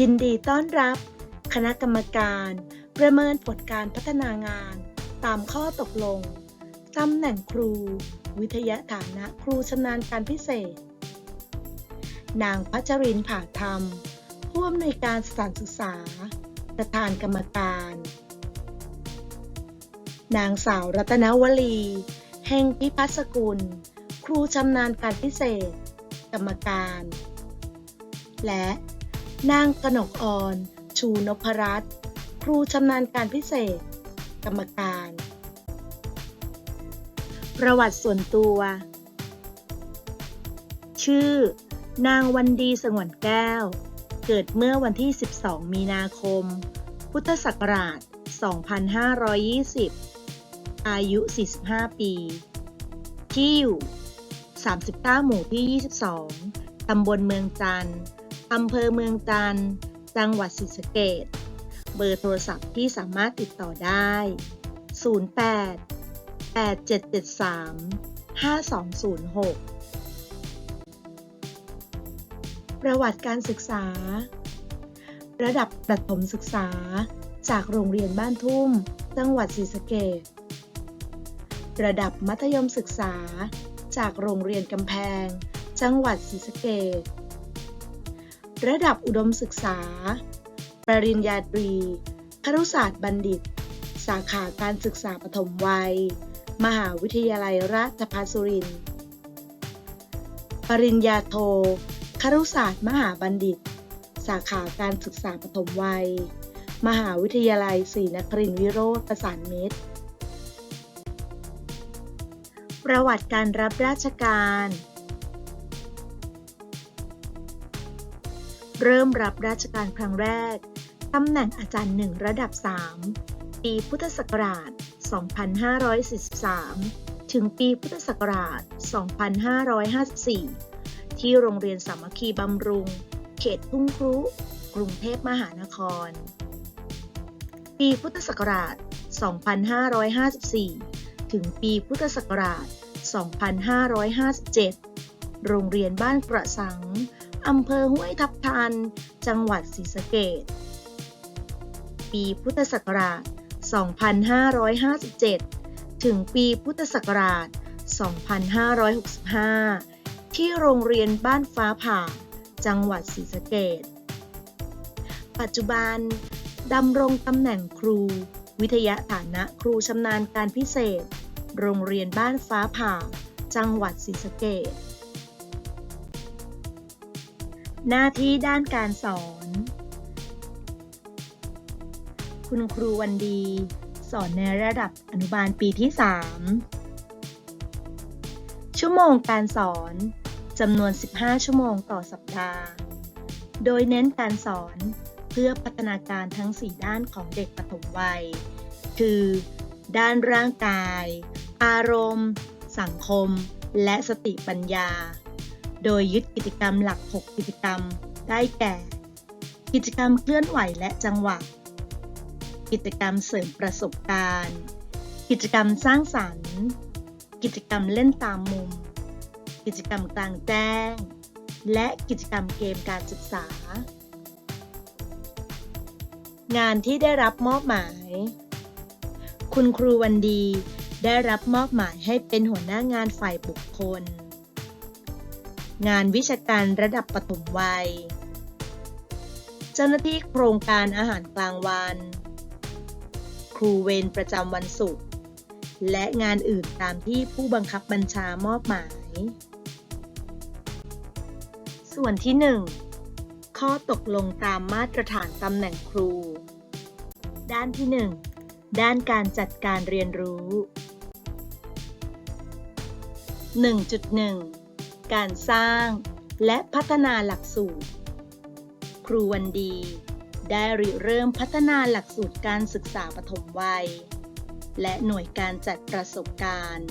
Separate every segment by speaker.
Speaker 1: ยินดีต้อนรับ คณะกรรมการ ประเมินผลการพัฒนางาน ตามข้อตกลงตำแหน่งครู วิทยาฐานะครูชำนาญการพิเศษ นางพัชรินผาธรรม ผู้อำนวยการสถานศึกษา ประธานกรรมการ นางสาวรัตนวลี แห่งพิพัฒสกุล ครูชำนาญการพิเศษ กรรมการ และ นางกนกอ่อน ชูนพรัตน์ครูชำนาญการพิเศษ กรรมการ ประวัติส่วนตัว ชื่อ นางวันดีสงวนแก้ว เกิดเมื่อวันที่ 12 มีนาคม พุทธศักราช 2520 อายุ 45 ปี ที่อยู่ 39 หมู่ที่ 22 ตำบลเมืองจันทร์ อำเภอเมืองจันทร์ จังหวัดศรีสะเกษเบอร์โทรศัพท์ที่สามารถติดต่อได้ 08 8773 5206 ประวัติการศึกษา ระดับประถมศึกษา จากโรงเรียนบ้านทุ่ม จังหวัดศรีสะเกษระดับมัธยมศึกษา จากโรงเรียนกำแพง จังหวัดศรีสะเกษ ระดับอุดมศึกษา ปริญญาตรีครุศาสตร์บัณฑิต สาขาการศึกษาปฐมวัย มหาวิทยาลัยราชภัฏสุรินทร์ ปริญญาโทครุศาสตร์มหาบัณฑิต สาขาการศึกษาปฐมวัย มหาวิทยาลัยศรีนครินทรวิโรธประสานมิตร ประวัติการรับราชการ เริ่มรับราชการครั้งแรก ตำแหน่งอาจารย์หนึ่งระดับ 3 ปีพุทธศักราช 2543 ถึงปีพุทธศักราช 2554 ที่โรงเรียนสามัคคีบำรุง เขตทุ่งครุ กรุงเทพมหานคร ปีพุทธศักราช 2554 ถึงปีพุทธศักราช 2557 โรงเรียนบ้านกระสัง อำเภอห้วยทับทัน จังหวัดศรีสะเกษปีพุทธศักราช 2557 ถึงปีพุทธศักราช 2565 ที่โรงเรียนบ้านฟ้าผ่า จังหวัดศรีสะเกษปัจจุบันดำรงตำแหน่งครู วิทยาฐานะครูชำนาญการพิเศษ โรงเรียนบ้านฟ้าผ่า จังหวัดศรีสะเกษ หน้าที่ด้านการสอน คุณครูวันดี สอนในระดับอนุบาลปีที่ 3 ชั่วโมงการสอนจำนวน 15 ชั่วโมงต่อสัปดาห์ โดยเน้นการสอนเพื่อพัฒนาการทั้ง 4 ด้านของเด็กปฐมวัย คือ ด้านร่างกาย อารมณ์ สังคม และสติปัญญา โดยยึดกิจกรรมหลัก 6 กิจกรรม ได้แก่ กิจกรรมเคลื่อนไหวและจังหวะ กิจกรรมเสริมประสบการณ์ กิจกรรมสร้างสรรค์ กิจกรรมเล่นตามมุม กิจกรรมกลางแจ้ง และกิจกรรมเกมการศึกษา งานที่ได้รับมอบหมาย คุณครูวันดีได้รับมอบหมายให้เป็นหัวหน้างานฝ่ายบุคคล งานวิชาการระดับปฐมวัย เจ้าหน้าที่โครงการอาหารกลางวัน ครูเวรประจำวันศุกร์และงานอื่นตามที่ผู้บังคับบัญชามอบหมาย ส่วนที่ 1 ข้อตกลงตามมาตรฐานตำแหน่งครู ด้านที่ 1 ด้านการจัดการเรียนรู้ 1.1 การสร้าง และพัฒนาหลักสูตร ครูวันดี ได้ริเริ่มพัฒนาหลักสูตรการศึกษาปฐมวัย และหน่วยการจัดประสบการณ์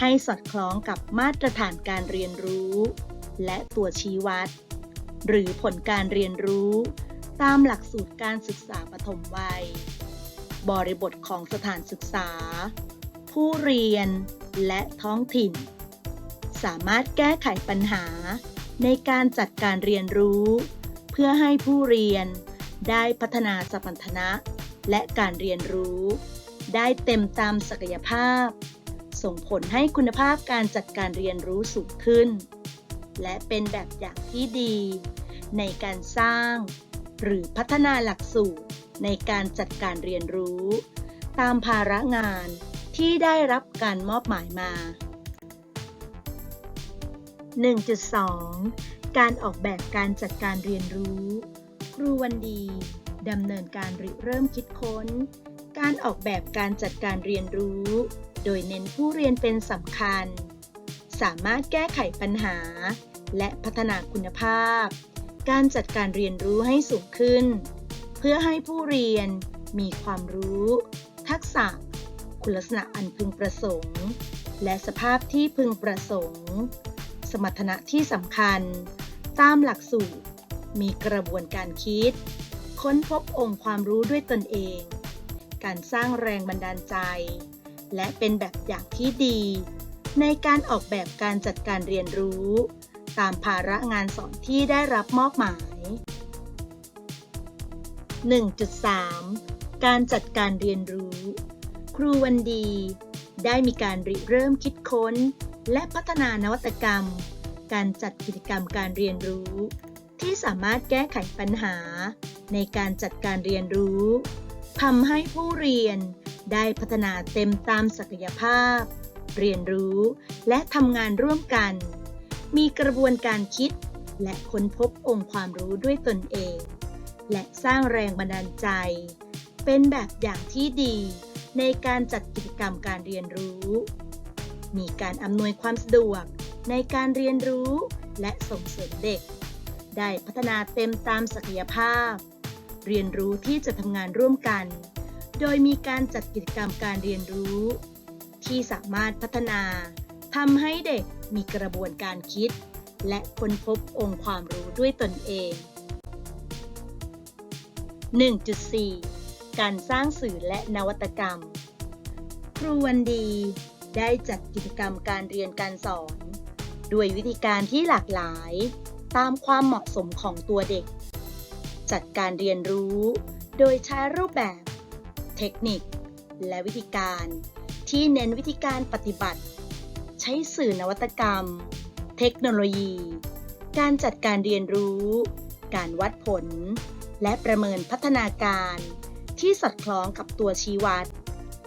Speaker 1: ให้สอดคล้องกับมาตรฐานการเรียนรู้ และตัวชี้วัด หรือผลการเรียนรู้ตามหลักสูตรการศึกษาปฐมวัย บริบทของสถานศึกษา ผู้เรียนและท้องถิ่น สามารถแก้ไขปัญหา ในการจัดการเรียนรู้ เพื่อให้ผู้เรียน ได้พัฒนาสมรรถนะ และการเรียนรู้ ได้เต็มตามศักยภาพ ส่งผลให้คุณภาพการจัดการเรียนรู้สูงขึ้น และเป็นแบบอย่างที่ดี ในการสร้าง หรือพัฒนาหลักสูตรในการจัดการเรียนรู้ ตามภาระงานที่ได้รับการมอบหมายมา 1.2 การออกแบบการจัดการเรียนรู้ ครูวันดีดำเนินการริเริ่มคิดค้น การออกแบบการจัดการเรียนรู้ โดยเน้นผู้เรียนเป็นสำคัญ สามารถแก้ไขปัญหา และพัฒนาคุณภาพ การจัดการเรียนรู้ให้สูงขึ้น เพื่อให้ผู้เรียนมีความรู้ ทักษะ คุณลักษณะอันพึงประสงค์ และสภาพที่พึงประสงค์ สมรรถนะที่สำคัญ ตามหลักสูตร มีกระบวนการคิด ค้นพบองค์ความรู้ด้วยตนเอง การสร้างแรงบันดาลใจ และเป็นแบบอย่างที่ดี ในการออกแบบการจัดการเรียนรู้ ตามภาระงานสอนที่ได้รับมอบหมาย 1.3 การจัดการเรียนรู้ ครูวันดี ได้มีการริเริ่มคิดค้น และพัฒนานวัตกรรม การจัดกิจกรรมการเรียนรู้ ที่สามารถแก้ไขปัญหา ในการจัดการเรียนรู้ทำให้ผู้เรียนได้พัฒนาเต็มตามศักยภาพ เรียนรู้และทำงานร่วมกัน มีกระบวนการคิด และค้นพบองค์ความรู้ด้วยตนเอง และสร้างแรงบันดาลใจ เป็นแบบอย่างที่ดีในการจัดกิจกรรมการเรียนรู้ มีการอำนวยความสะดวกในการเรียนรู้และส่งเสริมเด็ก ได้พัฒนาเต็มตามศักยภาพ เรียนรู้ที่จะทำงานร่วมกัน โดยมีการจัดกิจกรรมการเรียนรู้ ที่สามารถพัฒนาทำให้เด็กมีกระบวนการคิด และค้นพบองค์ความรู้ด้วยตนเอง 1.4 การสร้างสื่อและนวัตกรรม ครูวันดี ได้จัดกิจกรรมการเรียนการสอน ด้วยวิธีการที่หลากหลาย ตามความเหมาะสมของตัวเด็ก จัดการเรียนรู้ โดยใช้รูปแบบ เทคนิค และวิธีการที่เน้นวิธีการปฏิบัติ ใช้สื่อนวัตกรรม เทคโนโลยี การจัดการเรียนรู้ การวัดผล และประเมินพัฒนาการ ที่สอดคล้องกับตัวชี้วัด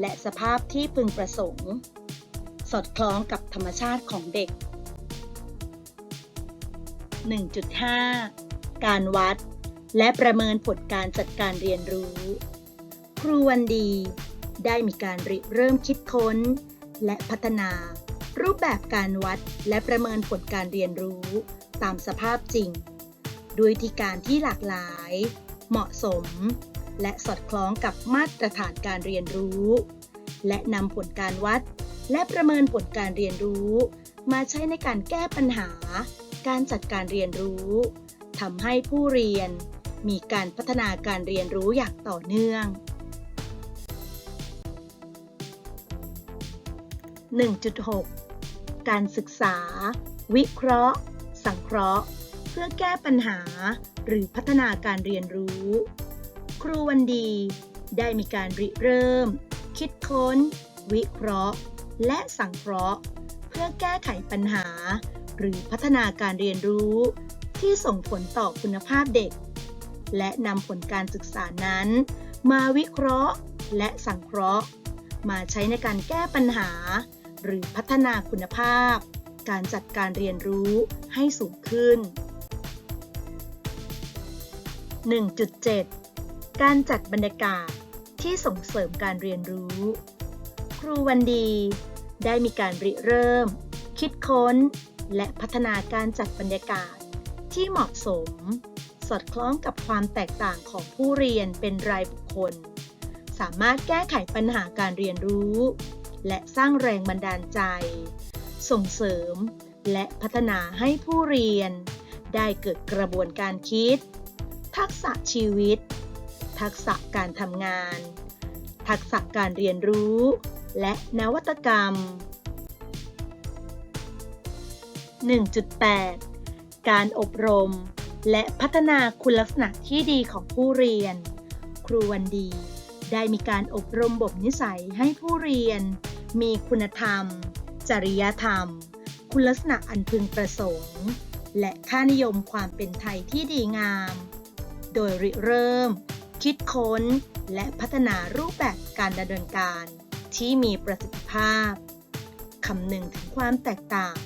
Speaker 1: และสภาพที่พึงประสงค์ สอดคล้องกับธรรมชาติของเด็ก 1.5 การวัด และประเมินผลการจัดการเรียนรู้ ครูวันดี ได้มีการริเริ่มคิดค้น และพัฒนา รูปแบบการวัดและประเมินผลการเรียนรู้ ตามสภาพจริง ด้วยวิธีการที่หลากหลาย เหมาะสม และสอดคล้องกับมาตรฐานการเรียนรู้ และนำผลการวัด และประเมินผลการเรียนรู้ มาใช้ในการแก้ปัญหา การจัดการเรียนรู้ทำให้ผู้เรียน มีการพัฒนาการเรียนรู้อย่างต่อเนื่อง 1.6 การศึกษา วิเคราะห์ สังเคราะห์ เพื่อแก้ปัญหา หรือพัฒนาการเรียนรู้ ครูวันดี ได้มีการริเริ่ม คิดค้น วิเคราะห์ และสังเคราะห์ เพื่อแก้ไขปัญหา หรือพัฒนาการเรียนรู้ ที่ส่งผลต่อคุณภาพเด็ก และนำผลการศึกษานั้น มาวิเคราะห์และสังเคราะห์ มาใช้ในการแก้ปัญหา หรือพัฒนาคุณภาพ การจัดการเรียนรู้ให้สูงขึ้น 1.7 การจัดบรรยากาศที่ส่งเสริมการเรียนรู้ ครูวันดี ได้มีการริเริ่ม คิดค้น และพัฒนาการจัดบรรยากาศ ที่เหมาะสม สอดคล้องกับความแตกต่างของผู้เรียนเป็นรายบุคคล สามารถแก้ไขปัญหาการเรียนรู้ และสร้างแรงบันดาลใจ ส่งเสริม และพัฒนาให้ผู้เรียน ได้เกิดกระบวนการคิด ทักษะชีวิต ทักษะการทำงาน ทักษะการเรียนรู้ และนวัตกรรม 1.8 การอบรม และพัฒนาคุณลักษณะที่ดีของผู้เรียน ครูวันดี ได้มีการอบรมบ่มนิสัยให้ผู้เรียน มีคุณธรรม จริยธรรม คุณลักษณะอันพึงประสงค์ และค่านิยมความเป็นไทยที่ดีงาม โดยริเริ่ม คิดค้น และพัฒนารูปแบบการดำเนินการ ที่มีประสิทธิภาพ คำนึงถึงความแตกต่าง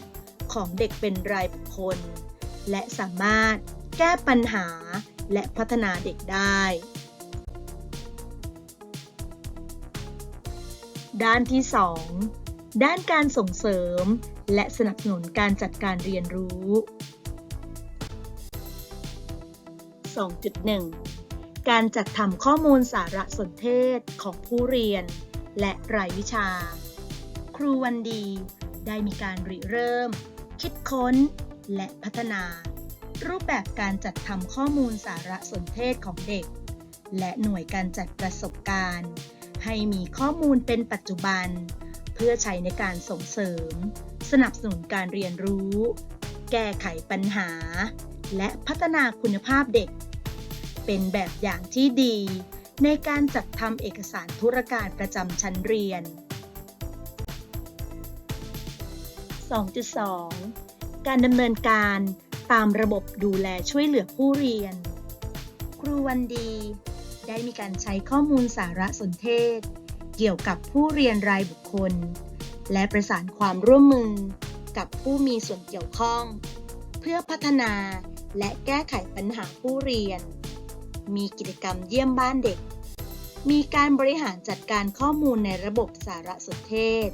Speaker 1: ของเด็กเป็นรายบุคคล และสามารถแก้ปัญหาและพัฒนาเด็กได้ ด้านที่ 2 ด้านการส่งเสริม และสนับสนุนการจัดการเรียนรู้ 2.1 การจัดทำข้อมูลสารสนเทศของผู้เรียน และรายวิชา ครูวันดีได้มีการริเริ่ม คิดค้น และพัฒนา รูปแบบการจัดทำข้อมูลสารสนเทศของเด็ก และหน่วยการจัดประสบการณ์ ให้มีข้อมูลเป็นปัจจุบัน เพื่อใช้ในการส่งเสริม สนับสนุนการเรียนรู้ แก้ไขปัญหา และพัฒนาคุณภาพเด็ก เป็นแบบอย่างที่ดี ในการจัดทำเอกสารธุรการประจำชั้นเรียน 2.2 การดำเนินการตามระบบดูแลช่วยเหลือผู้เรียน ครูวันดี ได้มีการใช้ข้อมูลสารสนเทศ เกี่ยวกับผู้เรียนรายบุคคล และประสานความร่วมมือกับผู้มีส่วนเกี่ยวข้อง เพื่อพัฒนาและแก้ไขปัญหาผู้เรียน มีกิจกรรมเยี่ยมบ้านเด็ก มีการบริหารจัดการข้อมูลในระบบสารสนเทศ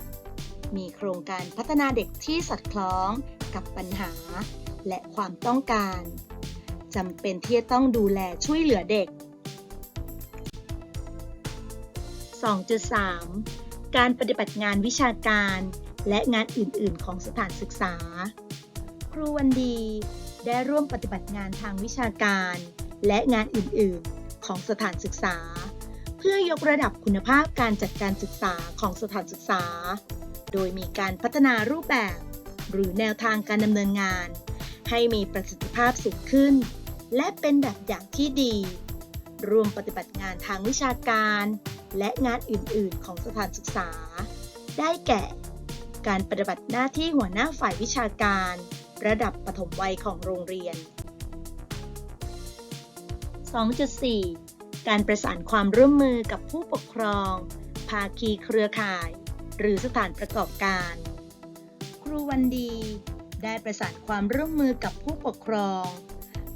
Speaker 1: มีโครงการพัฒนาเด็กที่สอดคล้องกับปัญหา และความต้องการจำเป็นที่จะต้องดูแลช่วยเหลือเด็ก 2.3 การปฏิบัติงานวิชาการและงานอื่น ๆ ของสถานศึกษา ครูวันดี ได้ร่วมปฏิบัติงานทางวิชาการ และงานอื่น ๆ ของสถานศึกษา พื่อยกระดับคุณภาพการจัดการศึกษาของสถานศึกษา โดยมีการพัฒนารูปแบบ หรือแนวทางการดำเนินงาน ให้มีประสิทธิภาพสูงขึ้น และเป็นแบบอย่างที่ดี รวมปฏิบัติงานทางวิชาการ และงานอื่น ๆ ของสถานศึกษา ได้แก่ การปฏิบัติหน้าที่หัวหน้าฝ่ายวิชาการ ระดับปฐมวัยของโรงเรียน 2.4 การประสานความร่วมมือกับผู้ปกครอง ภาคีเครือข่าย หรือสถานประกอบการ ครูวันดี ได้ประสานความร่วมมือกับผู้ปกครอง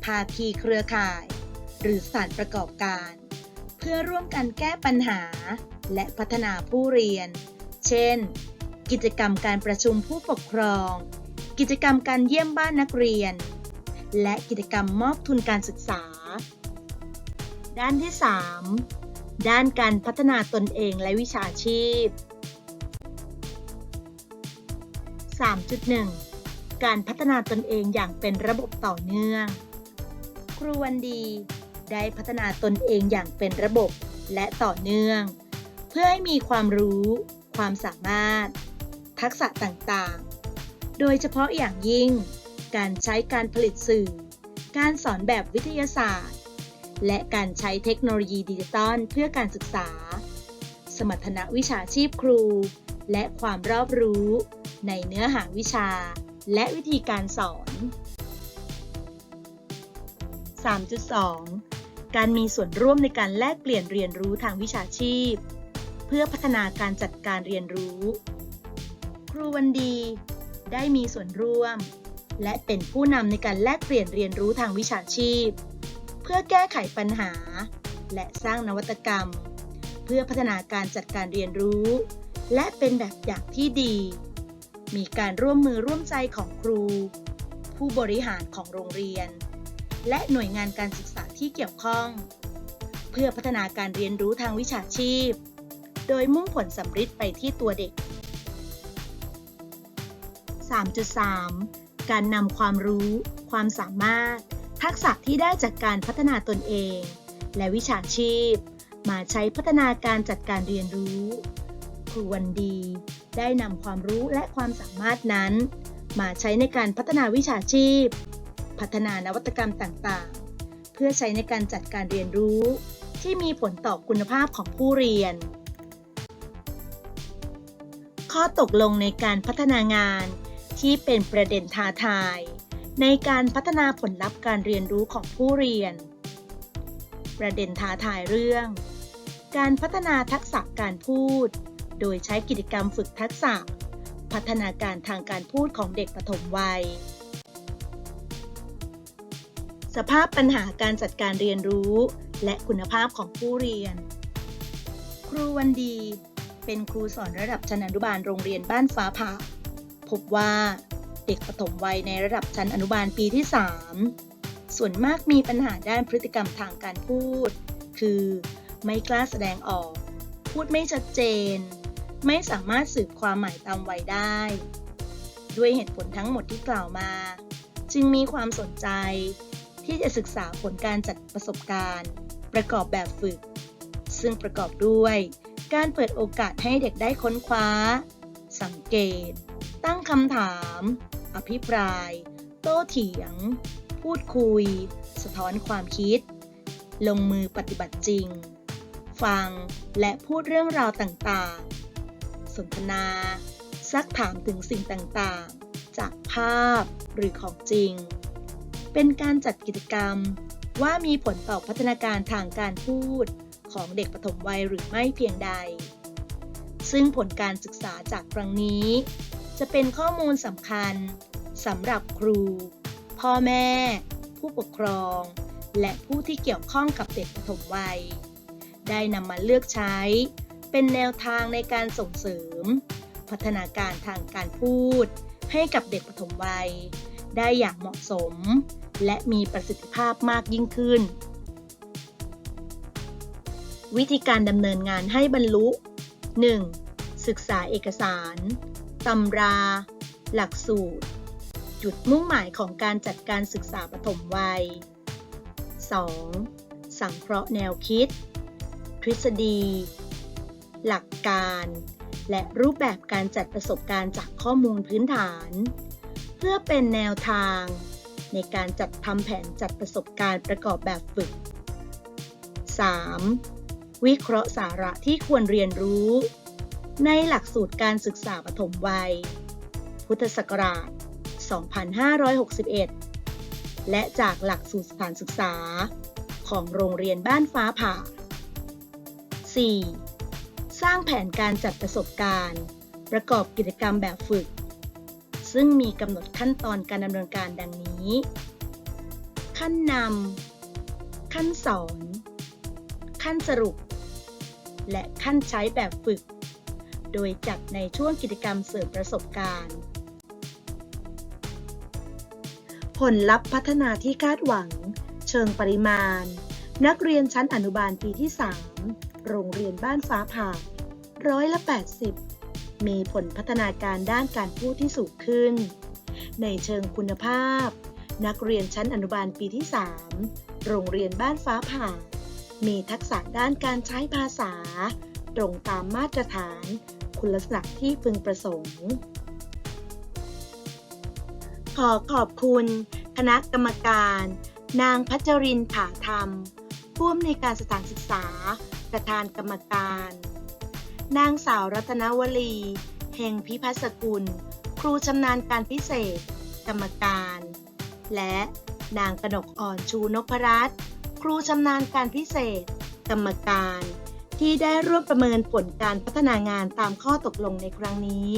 Speaker 1: ภาคีเครือข่าย หรือสถานประกอบการ เพื่อร่วมกันแก้ปัญหา และพัฒนาผู้เรียน เช่น กิจกรรมการประชุมผู้ปกครอง กิจกรรมการเยี่ยมบ้านนักเรียน และกิจกรรมมอบทุนการศึกษา ด้านที่ 3 ด้านการพัฒนาตนเองและวิชาชีพ 3.1 การพัฒนาตนเองอย่างเป็นระบบต่อเนื่อง ครูวันดีได้พัฒนาตนเองอย่างเป็นระบบและต่อเนื่อง เพื่อให้มีความรู้ ความสามารถ ทักษะต่างๆ โดยเฉพาะอย่างยิ่ง การใช้การผลิตสื่อ การสอนแบบวิทยาศาสตร์ และการใช้เทคโนโลยีดิจิตอลเพื่อการศึกษา สมรรถนะวิชาชีพครู และความรอบรู้ ในเนื้อหาวิชา และวิธีการสอน 3.2 การมีส่วนร่วมในการแลกเปลี่ยนเรียนรู้ทางวิชาชีพ เพื่อพัฒนาการจัดการเรียนรู้ ครูวันดี ได้มีส่วนร่วม และเป็นผู้นำในการแลกเปลี่ยนเรียนรู้ทางวิชาชีพ เพื่อแก้ไขปัญหา และสร้างนวัตกรรม เพื่อพัฒนาการจัดการเรียนรู้ และเป็นแบบอย่างที่ดี มีการร่วมมือร่วมใจของครู ผู้บริหารของโรงเรียน และหน่วยงานการศึกษาที่เกี่ยวข้อง เพื่อพัฒนาการเรียนรู้ทางวิชาชีพ โดยมุ่งผลสำฤทธิ์ไปที่ตัวเด็ก 3.3 การนำความรู้ ความสามารถ ทักษะที่ได้จากการพัฒนาตนเอง และวิชาชีพ มาใช้พัฒนาการจัดการเรียนรู้ ครูวันดี ได้นำความรู้และความสามารถนั้น มาใช้ในการพัฒนาวิชาชีพ พัฒนานวัตกรรมต่างๆ เพื่อใช้ในการจัดการเรียนรู้ ที่มีผลต่อคุณภาพของผู้เรียน ข้อตกลงในการพัฒนางานที่เป็นประเด็นท้าทาย ในการพัฒนาผลลัพธ์การเรียนรู้ของผู้เรียน ประเด็นท้าทายเรื่อง การพัฒนาทักษะการพูด โดยใช้กิจกรรมฝึกทักษะ พัฒนาการทางการพูดของเด็กปฐมวัย สภาพปัญหาการจัดการเรียนรู้ และคุณภาพของผู้เรียน ครูวันดี เป็นครูสอนระดับชั้นอนุบาลโรงเรียนบ้านฟ้าผ่าพบว่า เด็กปฐมวัยในระดับชั้นอนุบาลปีที่ 3 ส่วนมากมีปัญหาด้านพฤติกรรมทางการพูด คือ ไม่กล้าแสดงออก พูดไม่ชัดเจน ไม่สามารถสื่อความหมายตามวัยได้ ด้วยเหตุผลทั้งหมดที่กล่าวมา จึงมีความสนใจ ที่จะศึกษาผลการจัดประสบการณ์ ประกอบแบบฝึก ซึ่งประกอบด้วย การเปิดโอกาสให้เด็กได้ค้นคว้า สังเกต ตั้งคำถาม อภิปราย โต้เถียง พูดคุย สะท้อนความคิด ลงมือปฏิบัติจริง ฟังและพูดเรื่องราวต่างๆ สนทนา ซักถามถึงสิ่งต่างๆ จากภาพหรือของจริง เป็นการจัดกิจกรรมว่ามีผลต่อพัฒนาการทางการพูดของเด็กปฐมวัยหรือไม่เพียงใด ซึ่งผลการศึกษาจากครั้งนี้ จะเป็นข้อมูลสำคัญสำหรับครู พ่อแม่ ผู้ปกครอง และผู้ที่เกี่ยวข้องกับเด็กปฐมวัย ได้นำมาเลือกใช้ เป็นแนวทางในการส่งเสริม พัฒนาการทางการพูด ให้กับเด็กปฐมวัย ได้อย่างเหมาะสม และมีประสิทธิภาพมากยิ่งขึ้น วิธีการดำเนินงานให้บรรลุ 1. ศึกษาเอกสาร ตำรา หลักสูตร จุดมุ่งหมายของการจัดการศึกษาปฐมวัย 2. สังเคราะห์แนวคิด ทฤษฎี หลักการ และรูปแบบการจัดประสบการณ์จากข้อมูลพื้นฐาน เพื่อเป็นแนวทาง ในการจัดทำแผนจัดประสบการณ์ประกอบแบบฝึก 3. วิเคราะห์สาระที่ควรเรียนรู้ ในหลักสูตรการศึกษาปฐมวัย พุทธศักราช 2561 และจากหลักสูตรสถานศึกษาของโรงเรียนบ้านฟ้าผ่า 4. สร้างแผนการจัดประสบการณ์ ประกอบกิจกรรมแบบฝึก ซึ่งมีกำหนดขั้นตอนการดำเนินการดังนี้ ขั้นนำ ขั้นสอน ขั้นสรุป และขั้นใช้แบบฝึก โดยจัดในช่วงกิจกรรมเสริมประสบการณ์ ผลลัพธ์พัฒนาที่คาดหวัง เชิงปริมาณ นักเรียนชั้นอนุบาลปีที่ 3 โรงเรียนบ้านฟ้าผ่าร้อยละ 80 มีผลพัฒนาการด้านการพูดที่สูงขึ้น ในเชิงคุณภาพ นักเรียนชั้นอนุบาลปีที่ 3 โรงเรียนบ้านฟ้าผ่า มีทักษะด้านการใช้ภาษา ตรงตามมาตรฐาน คุณลักษณะที่พึงประสงค์ ขอขอบคุณ คณะกรรมการ นางพัชรินผาธรรม ผู้อำนวยการสถานศึกษา ประธานกรรมการ นางสาวรัตนวลีเฮงพิพัฒกุล ครูชำนาญการพิเศษ กรรมการ และนางกนกอ่อนชูนพรัตน์ครูชำนาญการพิเศษ กรรมการ ที่ได้ร่วมประเมินผลการพัฒนางานตามข้อตกลงในครั้งนี้